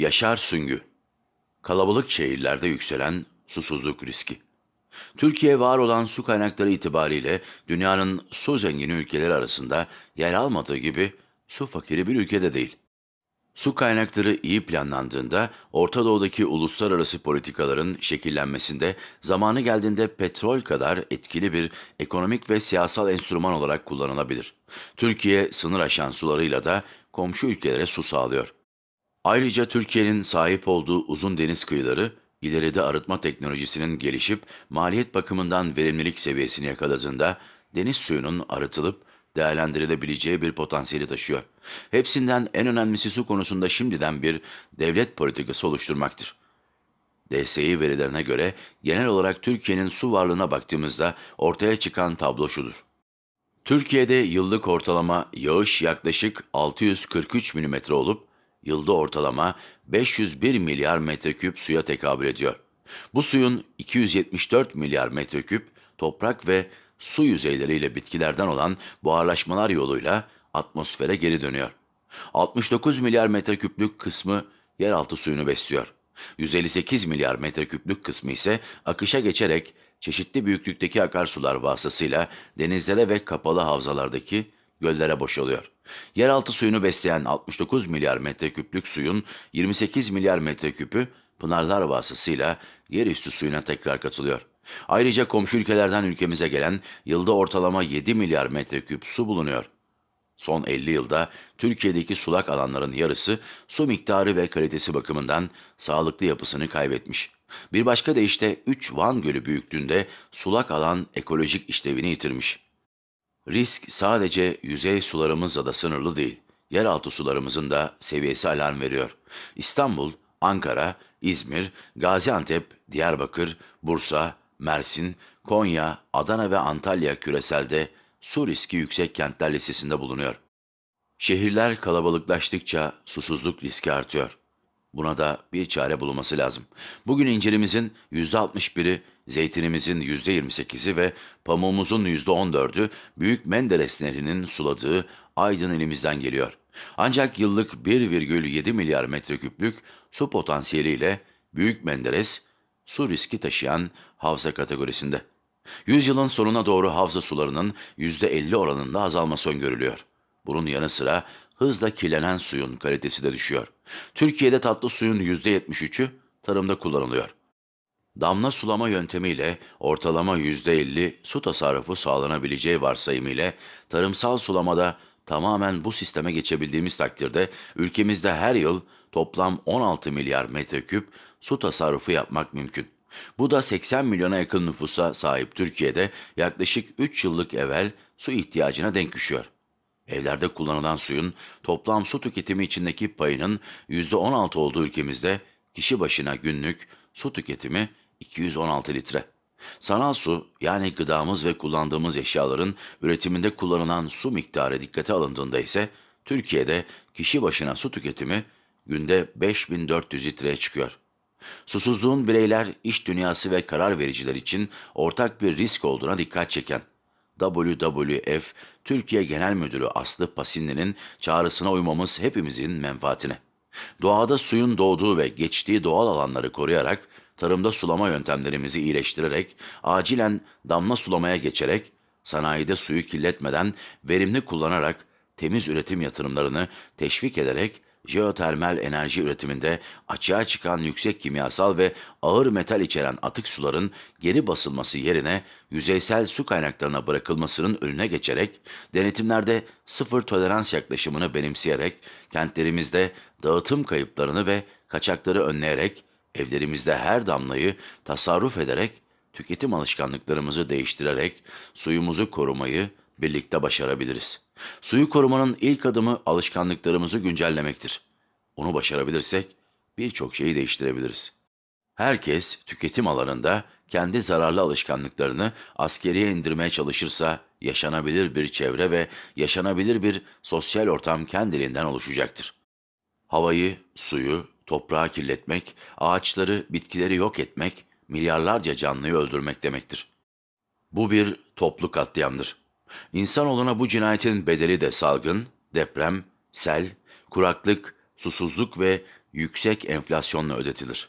Yaşar Süngü Kalabalık şehirlerde yükselen susuzluk riski. Türkiye var olan su kaynakları itibariyle dünyanın su zengini ülkeleri arasında yer almadığı gibi su fakiri bir ülkede değil. Su kaynakları iyi planlandığında Orta Doğu'daki uluslararası politikaların şekillenmesinde zamanı geldiğinde petrol kadar etkili bir ekonomik ve siyasal enstrüman olarak kullanılabilir. Türkiye sınır aşan sularıyla da komşu ülkelere su sağlıyor. Ayrıca Türkiye'nin sahip olduğu uzun deniz kıyıları ileride arıtma teknolojisinin gelişip maliyet bakımından verimlilik seviyesini yakaladığında deniz suyunun arıtılıp değerlendirilebileceği bir potansiyeli taşıyor. Hepsinden en önemlisi su konusunda şimdiden bir devlet politikası oluşturmaktır. DSİ verilerine göre genel olarak Türkiye'nin su varlığına baktığımızda ortaya çıkan tablo şudur. Türkiye'de yıllık ortalama yağış yaklaşık 643 mm olup yılda ortalama 501 milyar metreküp suya tekabül ediyor. Bu suyun 274 milyar metreküp toprak ve su yüzeyleriyle bitkilerden olan buharlaşmalar yoluyla atmosfere geri dönüyor. 69 milyar metreküplük kısmı yeraltı suyunu besliyor. 158 milyar metreküplük kısmı ise akışa geçerek çeşitli büyüklükteki akarsular vasıtasıyla denizlere ve kapalı havzalardaki göllere boşalıyor. Yeraltı suyunu besleyen 69 milyar metreküplük suyun 28 milyar metreküpü pınarlar vasıtasıyla yerüstü suyuna tekrar katılıyor. Ayrıca komşu ülkelerden ülkemize gelen yılda ortalama 7 milyar metreküp su bulunuyor. Son 50 yılda Türkiye'deki sulak alanların yarısı su miktarı ve kalitesi bakımından sağlıklı yapısını kaybetmiş. Bir başka deyişle 3 Van Gölü büyüklüğünde sulak alan ekolojik işlevini yitirmiş. Risk sadece yüzey sularımızla da sınırlı değil. Yeraltı sularımızın da seviyesi alarm veriyor. İstanbul, Ankara, İzmir, Gaziantep, Diyarbakır, Bursa, Mersin, Konya, Adana ve Antalya küreselde su riski yüksek kentler listesinde bulunuyor. Şehirler kalabalıklaştıkça susuzluk riski artıyor. Buna da bir çare bulunması lazım. Bugün incirimizin %61'i, zeytinimizin %28'i ve pamuğumuzun %14'ü Büyük Menderes Nehri'nin suladığı Aydın ilimizden geliyor. Ancak yıllık 1,7 milyar metreküplük su potansiyeliyle Büyük Menderes, su riski taşıyan havza kategorisinde. Yüzyılın sonuna doğru havza sularının %50 oranında azalması öngörülüyor. Bunun yanı sıra hızla kirlenen suyun kalitesi de düşüyor. Türkiye'de tatlı suyun %73'ü tarımda kullanılıyor. Damla sulama yöntemiyle ortalama %50 su tasarrufu sağlanabileceği varsayımıyla tarımsal sulamada tamamen bu sisteme geçebildiğimiz takdirde ülkemizde her yıl toplam 16 milyar metreküp su tasarrufu yapmak mümkün. Bu da 80 milyona yakın nüfusa sahip Türkiye'de yaklaşık 3 yıllık evvel su ihtiyacına denk düşüyor. Evlerde kullanılan suyun toplam su tüketimi içindeki payının %16 olduğu ülkemizde kişi başına günlük su tüketimi 216 litre. Sanal su yani gıdamız ve kullandığımız eşyaların üretiminde kullanılan su miktarı dikkate alındığında ise Türkiye'de kişi başına su tüketimi günde 5400 litreye çıkıyor. Susuzluğun bireyler, iş dünyası ve karar vericiler için ortak bir risk olduğuna dikkat çeken WWF Türkiye Genel Müdürü Aslı Pasinli'nin çağrısına uymamız hepimizin menfaatine. Doğada suyun doğduğu ve geçtiği doğal alanları koruyarak, tarımda sulama yöntemlerimizi iyileştirerek, acilen damla sulamaya geçerek, sanayide suyu kirletmeden, verimli kullanarak, temiz üretim yatırımlarını teşvik ederek, jeotermal enerji üretiminde açığa çıkan yüksek kimyasal ve ağır metal içeren atık suların geri basılması yerine yüzeysel su kaynaklarına bırakılmasının önüne geçerek, denetimlerde sıfır tolerans yaklaşımını benimseyerek, kentlerimizde dağıtım kayıplarını ve kaçakları önleyerek, evlerimizde her damlayı tasarruf ederek, tüketim alışkanlıklarımızı değiştirerek suyumuzu korumayı birlikte başarabiliriz. Suyu korumanın ilk adımı alışkanlıklarımızı güncellemektir. Onu başarabilirsek birçok şeyi değiştirebiliriz. Herkes tüketim alanında kendi zararlı alışkanlıklarını askeriye indirmeye çalışırsa yaşanabilir bir çevre ve yaşanabilir bir sosyal ortam kendiliğinden oluşacaktır. Havayı, suyu, toprağı kirletmek, ağaçları, bitkileri yok etmek, milyarlarca canlıyı öldürmek demektir. Bu bir toplu katliamdır. İnsanoğluna bu cinayetin bedeli de salgın, deprem, sel, kuraklık, susuzluk ve yüksek enflasyonla ödetilir.